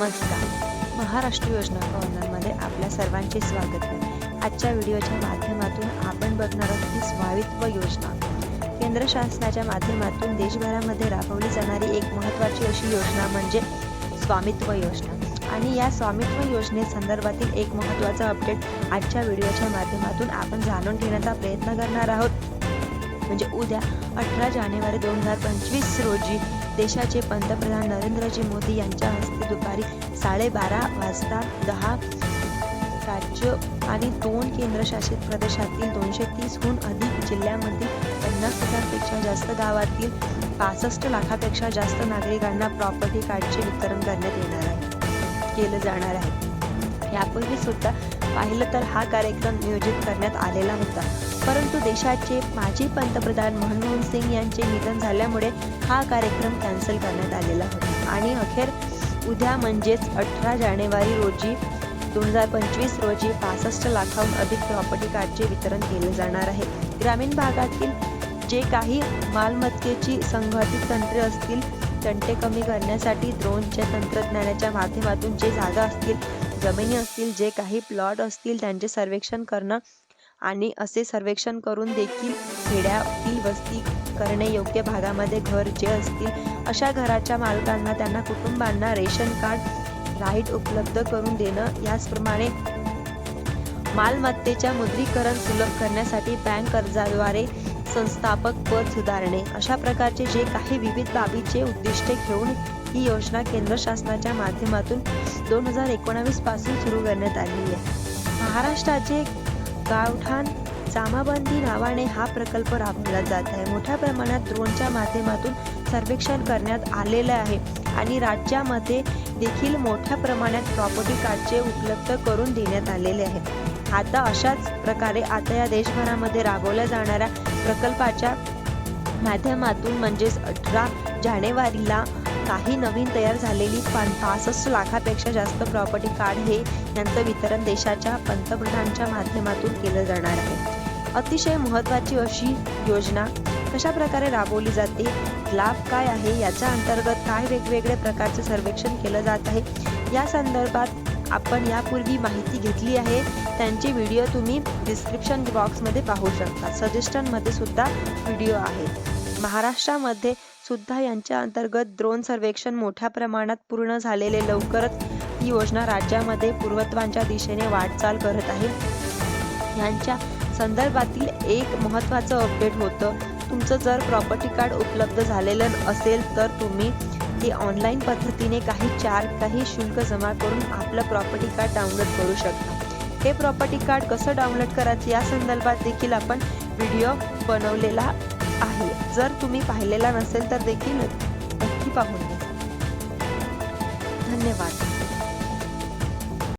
नमस्कार महाराष्ट्र योजना कॉर्नरमध्ये आपल्या सर्वांचे स्वागत आहे. आजच्या व्हिडिओच्या माध्यमातून आपण बघणार आहोत ही स्वामित्व योजना. केंद्र शासनाच्या माध्यमातून देशभरामध्ये राबवली जाणारी एक महत्त्वाची अशी योजना म्हणजे स्वामित्व योजना. आणि या स्वामित्व योजनेसंदर्भातील एक महत्त्वाचा अपडेट आजच्या व्हिडिओच्या माध्यमातून आपण जाणून घेण्याचा प्रयत्न करणार आहोत. म्हणजे उद्या अठरा जानेवारी दोन हजार पंचवीस रोजी देशाचे पंतप्रधान नरेंद्रजी मोदी यांच्या हस्ते दुपारी साडेबारा वाजता दहा राज्य आणि दोन केंद्रशासित प्रदेशातील दोनशे तीसहून अधिक जिल्ह्यामधील पन्नास हजारपेक्षा जास्त गावातील पासष्ट लाखापेक्षा जास्त नागरिकांना प्रॉपर्टी कार्डचे वितरण करण्यात येणार आहे केलं जाणार आहे. यापूर्वी सुद्धा पाहिलं तर हा कार्यक्रम नियोजित करण्यात आलेला होता. परंतु देशाचे माजी पंतप्रधान मनमोहन सिंग यांचे निधन झाल्यामुळे हा कार्यक्रम कॅन्सल करण्यात आलेला होता. आणि अखेर उद्या म्हणजेच अठरा जानेवारी रोजी दोन हजार पंचवीस रोजी पासष्ट लाखाहून अधिक प्रॉपर्टी कार्डचे वितरण केले जाणार आहे. ग्रामीण भागातील जे काही मालमत्तेची संघटित तंत्रे असतील तंटे कमी करण्यासाठी ड्रोनच्या तंत्रज्ञानाच्या माध्यमातून जे जागा असतील जमिनी असतील जे काही प्लॉट असतील त्यांचे सर्वेक्षण करणं आणि असे सर्वेक्षण करून देखील खेड्यातील वस्ती करणे योग्य भागामध्ये घर जे असतील अशा घराच्या मालकांना त्यांना कुटुंबांना रेशन कार्ड राईट उपलब्ध करून देणं याचप्रमाणे मालमत्तेच्या मुद्रीकरण सुलभ करण्यासाठी बँक कर्जाद्वारे संस्थापक पद सुधारणे अशा प्रकारचे जे काही विविध बाबीचे उद्दिष्टे घेऊन ही योजना केंद्र शासनाच्या माध्यमातून दोन हजार एकोणावीसपासून सुरू करण्यात आली आहे. महाराष्ट्राचे गावठाण जामाबंदी नावाने हा प्रकल्प राबवला जात आहे. मोठ्या प्रमाणात ड्रोनच्या माध्यमातून सर्वेक्षण करण्यात आलेलं आहे आणि राज्यामध्ये देखील मोठ्या प्रमाणात प्रॉपर्टी कार्डचे उपलब्ध करून देण्यात आलेले आहे. आता अशाच प्रकारे आता या देशभरामध्ये राबवल्या जाणाऱ्या प्रकल्पाच्या माध्यमातून म्हणजेच अठरा जानेवारीला काही नवीन तयार झालेली पासष्ट लाखापेक्षा जास्त प्रॉपर्टी कार्ड हे यांचं वितरण देशाच्या पंतप्रधानांच्या माध्यमातून केलं जाणार आहे. अतिशय महत्त्वाची अशी योजना कशा प्रकारे राबवली जाते? लाभ काय आहे? याच्या अंतर्गत काय वेगवेगळे प्रकारचे सर्वेक्षण केलं जात आहे? या संदर्भात आपण यापूर्वी माहिती घेतली आहे. त्यांचे व्हिडिओ तुम्ही डिस्क्रिप्शन बॉक्समध्ये पाहू शकता. सजेशनमध्ये सुद्धा व्हिडिओ आहे. महाराष्ट्रामध्ये सुद्धा यांच्या अंतर्गत द्रोण सर्वेक्षण मोठ्या प्रमाणात पूर्ण झालेले लवकरच ही योजना राज्यामध्ये पूर्वत्वांच्या दिशेने वाटचाल करत आहे. यांच्या संदर्भातील एक महत्त्वाचं अपडेट होतं. तुमचं जर प्रॉपर्टी कार्ड उपलब्ध झालेलं असेल तर तुम्ही ते ऑनलाईन पद्धतीने काही चार काही शुल्क जमा करून आपलं प्रॉपर्टी कार्ड डाउनलोड करू शकता. हे प्रॉपर्टी कार्ड कसं डाउनलोड करायचं या संदर्भात देखील आपण व्हिडिओ बनवलेला आहे. जर तुम्ही पाहिलेला नसेल तर देखील नक्की पाहून घ्या. धन्यवाद.